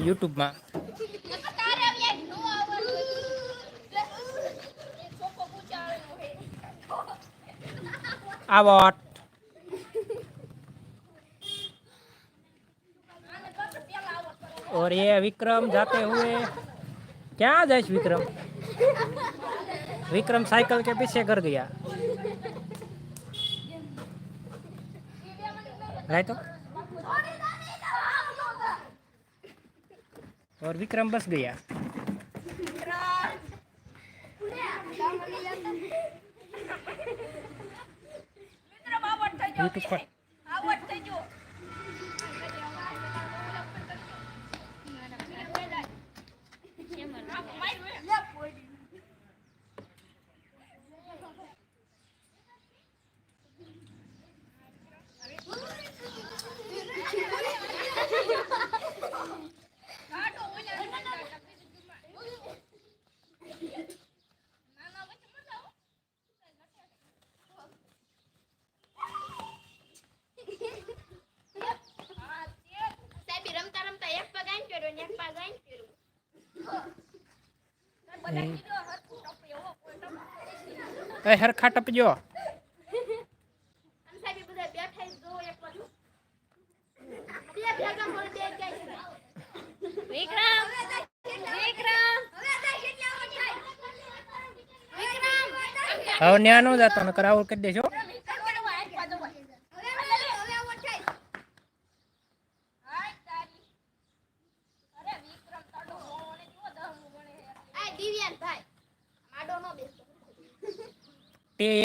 યુટ્યુબમાં આવટ और ये विक्रम जाते हुए क्या जाए विक्रम विक्रम साइकिल के पीछे घर गया राइट तो और विक्रम बस गया यूट्यूब पर વિક્રમ હરખા ટપજો હવે ન્યા નો જતો નકર આવું કરી દેજો.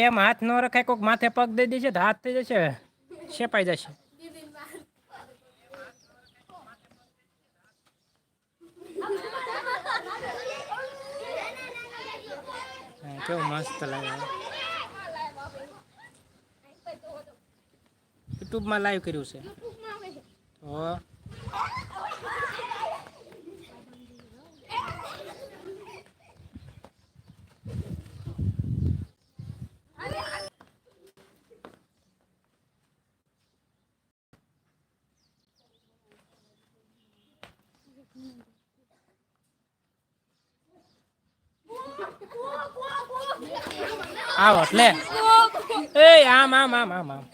એમ હાથ ન રખાય કોક માથે પગ દઈ દેશે તો હાથ થઈ જશે. શેપાઈ જશે. હા, કેવું મસ્ત લાગે. યુટ્યુબમાં લાઈવ કર્યું છે. તો આવો એટલે એ, આમ આમ આમ આમ આમ.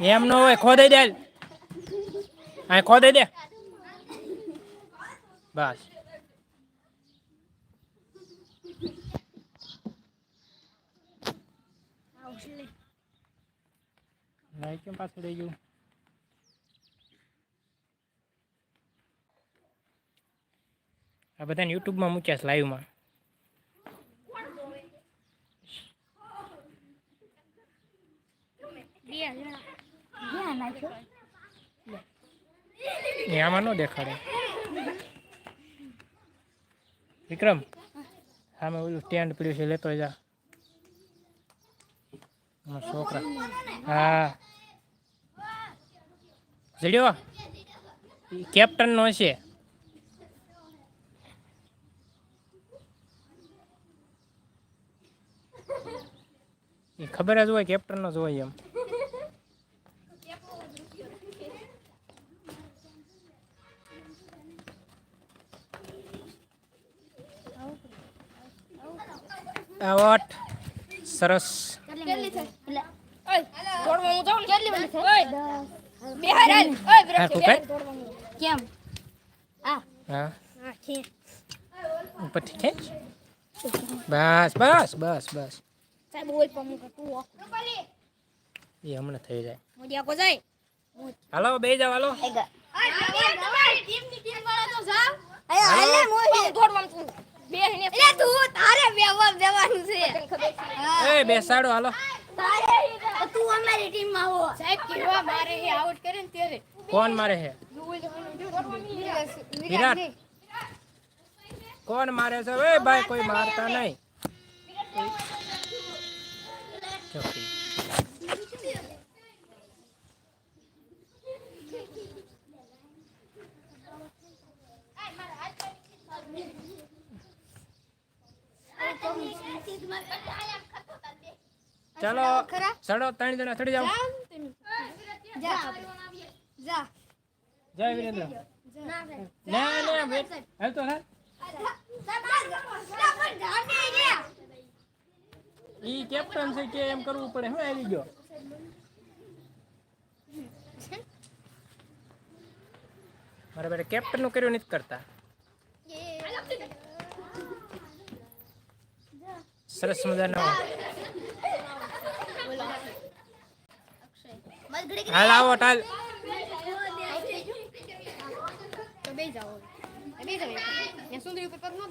એમ નો હોય, ખોદાઈ દે. આ ખોદાઈ દે. બસ. લાઈ કેમ પાછું રહી ગયું આ બધાને યુટ્યુબમાં મૂક્યા છે લાઈવમાં આમાં ન દેખાડે વિક્રમ સામે ઓલું સ્ટેન્ડ પડ્યું છે લેતો જા છોકરા હા જડ્યો કેપ્ટન નો છે. એ ખબર જ હોય કેપ્ટન નો જ હોય એમ. આવટ. સરસ. કેટલી ઓય હું જાઉં ઓય. બિહાર ઓય હા, વિરાટ તું કઈ? કેમ? આ હા. હા છે. ઉપરથી ખેંચ? બસ બસ બસ બસ. સાહેબ ઓય પમુ કે એ હમણાં થઈ જાય. મોડિયા કો જાય. હાલો બે જાવ હાલો. બેસાડો હાલો. તારે તું અમારી ટીમમાં હો. સાહેબ કેવા મારે હે? આઉટ કરે ને ત્યારે. કોણ મારે છે વિરાટ. કોણ મારે છે? એ ભાઈ કોઈ મારતા નહીં. ચોકી. ચાલો ચડો ત્રણ જણા ચડી જાઓ. જય વિરેન્દ્ર. ના ના. વેટ. તો હે ઈ કેપ્ટન છે કે એમ કરવું પડે. હું આવી ગયો. મારા બેટા કેપ્ટનનું કર્યું નથી કરતા. સરસ મજાનો. હાલ આવો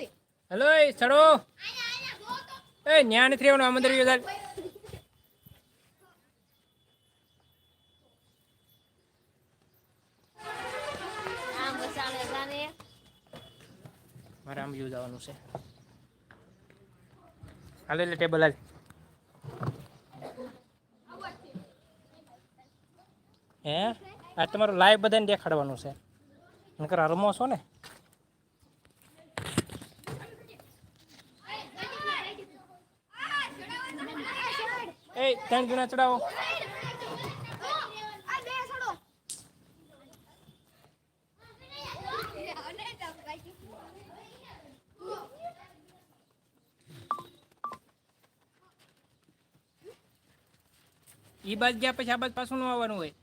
દે હેલો. એ એ, ન્યા નથી રહેવાનું, આમ અંદર રહ્યો ચાલ મારે આમ જવાનું છે. હાલ, એટલે ટેબલ હાલ હે આ તમારું લાઈવ બધાને દેખાડવાનું છે. નકર રમો છો ને? એ, ત્રણ જણા ચડાવો. ઈ બાજ ગયા પછી આ બાજ પાછું નું આવવાનું હોય.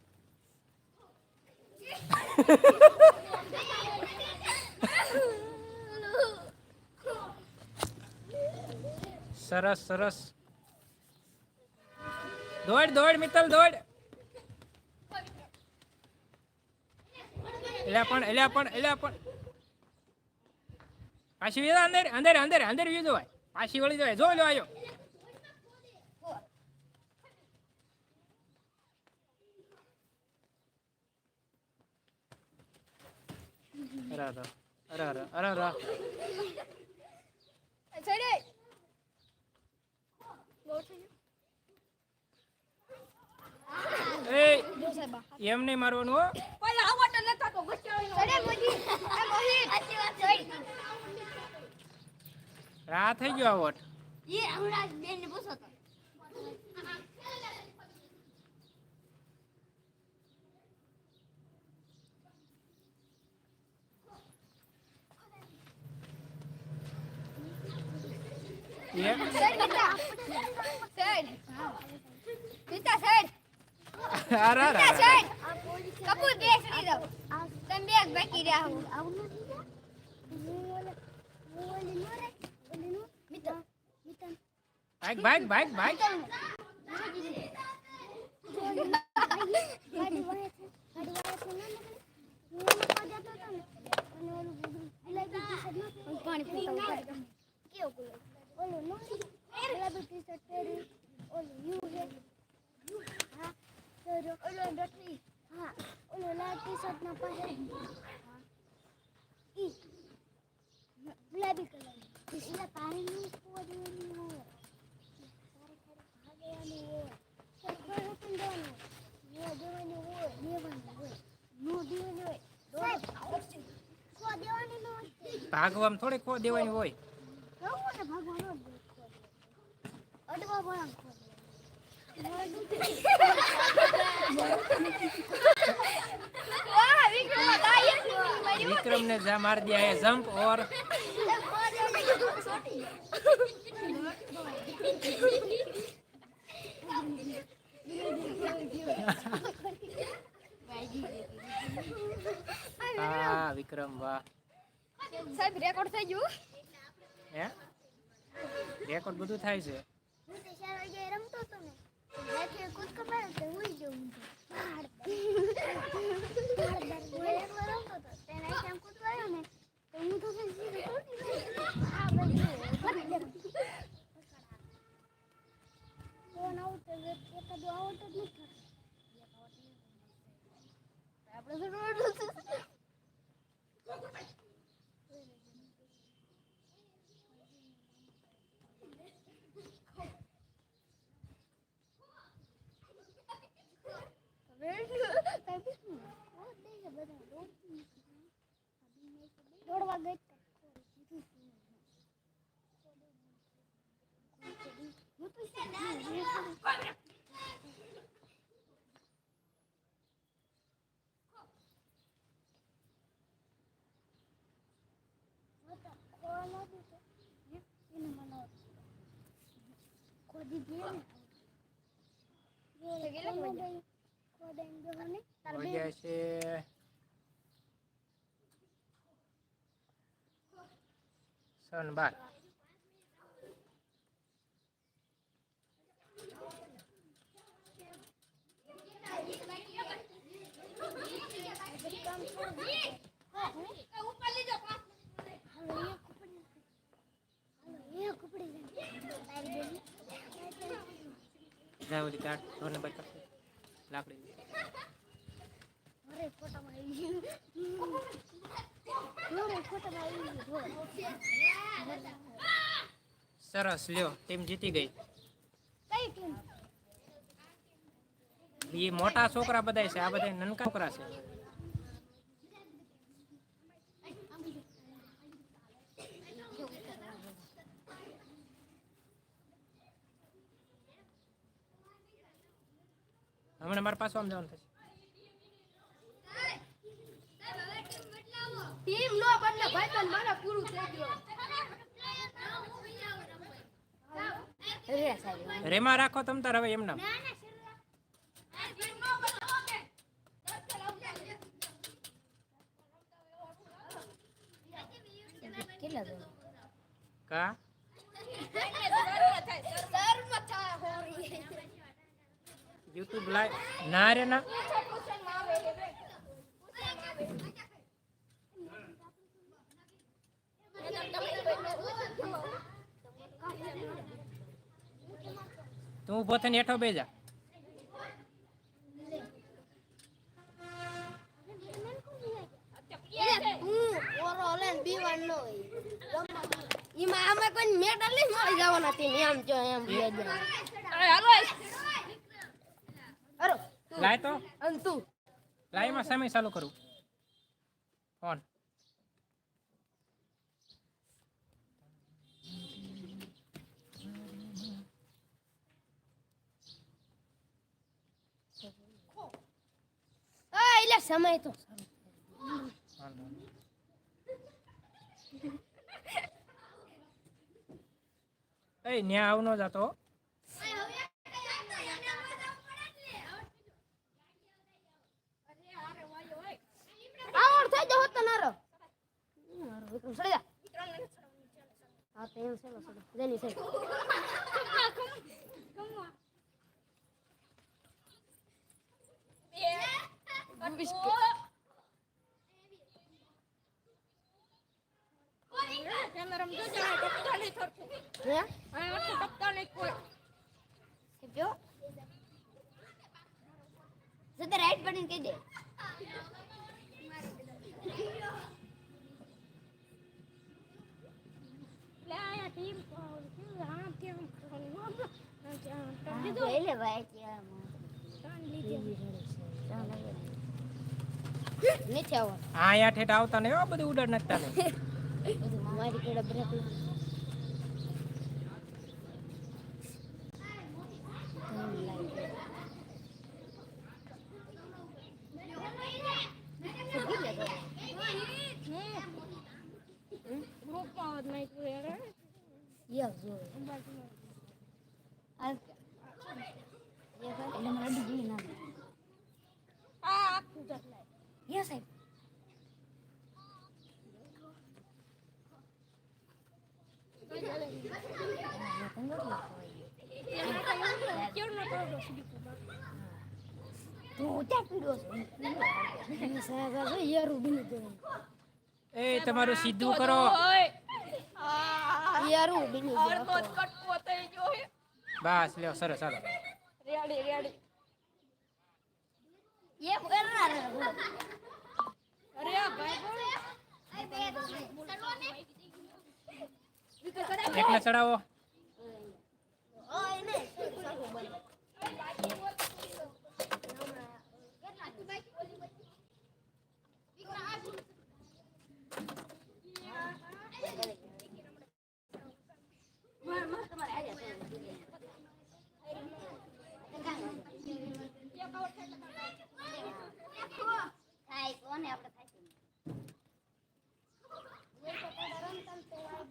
સરસ સરસ. દોડ દોડ, મિત્તલ, દોડ. એલા પણ એલા પણ એલા પણ. પાછી અંદર અંદર અંદર અંદર વીજો ભાઈ. પાછી વળી જોવાય જો લો આયો અરે અરે અરે અરે અરે એ એમ નહીં મારવાનું હો. પહેલા આવટ ન થતો ચડે મોજી આ મોહી સાચી વાત છે રા થઈ ગયો આ વોટ એ હમણાં બેન ને પૂછો તો એ સાઈડ બેટા સાઈડ બેટા સાઈડ અરે અરે બેટા અરે. સાઈડ કપૂર બેસ દીધો તમે બેગ બાકી રહ્યા હો ભાગ ભાગ ભાગ ભાગ ગુલાબી કલર એટલે પાણીનું પોડવાનું હોય તારે ખાલી ભાગવાનું હોય સરખો રકમ દેવાનું હોય દેવાનું નો દેવાનું સાહેબ ખો દેવાની નો હોય ભાગવામાં થોડી ખો દેવાની હોય કહું ને ભગવાન જ ખો અડવા પણ ખો બધું થાય છે રમતો હતો ને રાત્રે કૂદકો માર્યો તો હું રમતો હતો. તેને આમ કૂદકો ને તો હું તો. ફોન આવતો એકાદો આવતો જ નથી. આપણે તો રોડ દોડવા ગઈ ખોદી દે ને તો કેટલાક વાગ્યા? ખોદાઈને દેવો ને વાગ્યા છે સન બાર હાલો એક કપડી હાલો એક કપડી તારી બેન જા ઓલી કાઢ ધોરને બાદ કરશે લાકડી. અરે ફોટામાં આવી ગયું ફોટામાં આવી ગયું સરસ, લ્યો ટીમ જીતી ગઈ. કઈ ટીમ મોટા છોકરા બધા છે, આ બધા નાનકા છોકરા છે. હમણાં મારા પાછો આમ જવાનું થશે ટીમ નો બદલે ભાઈ તો મારા પૂરું થઈ ગયું રે સાહેબ રેમાં રાખો તમ તાર હવે એમના કેટલા કા યુટ્યુબ લાઈવ ના રે ના. તું થઈને હેઠો બેજા એમાં આમે કોઈ મેડલ નહીં મળી જવાના ટીમ એમ જો એમ હાલો લાય તો. અન તું. લાઈવમાં સમય ચાલુ કરું. ફોન. એટલે સમય તો એ ન્યા આવનો જાતો આવડ થઈ જાવ તો નારો વિક્રમ સડી જા હા તો એમ છે જેની છે હે જો જતે રાઈટ બટન કહી દે એટલે ભાઈ ત્યાં નથી આવવાનું આ ઠેઠ આવતા ને બધું ઉડાડ નાખતા બધું મારી યસ સાહેબ તું ત્યાં પીડો છે સાહેબ આ યારું બની ગયું એ તમારું સીધું કરો યારું બની ગયું બસ લ્યો સરસ ચાલો ये बोल रहा है એકને ચડાવો.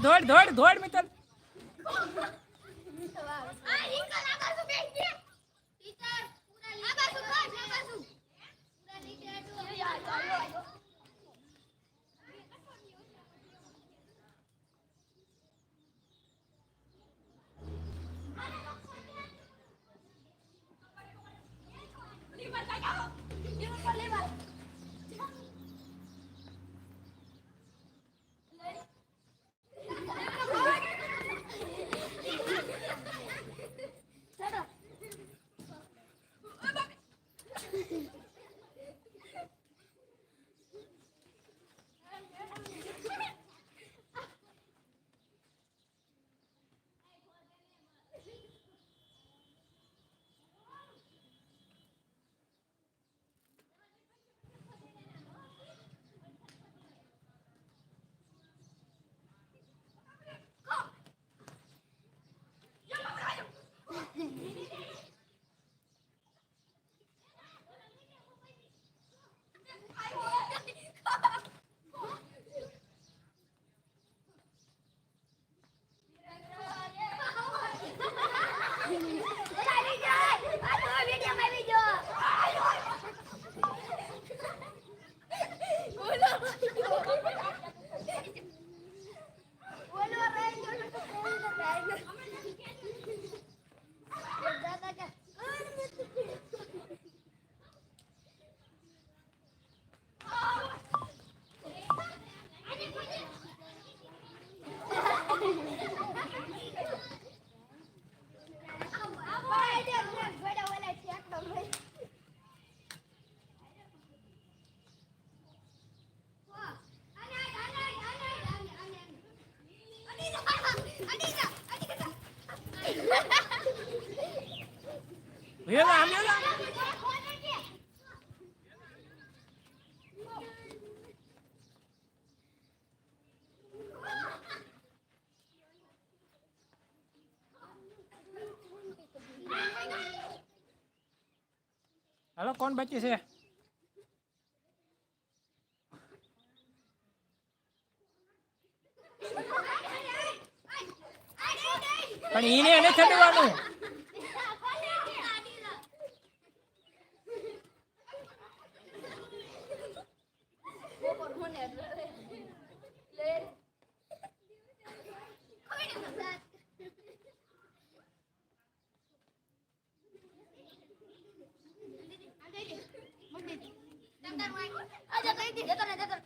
ધોડ ધોડ ધોડ મિત્ર ભૈયા કોણ બચી છે? પણ એને એને ચડવાનું 别动了别动了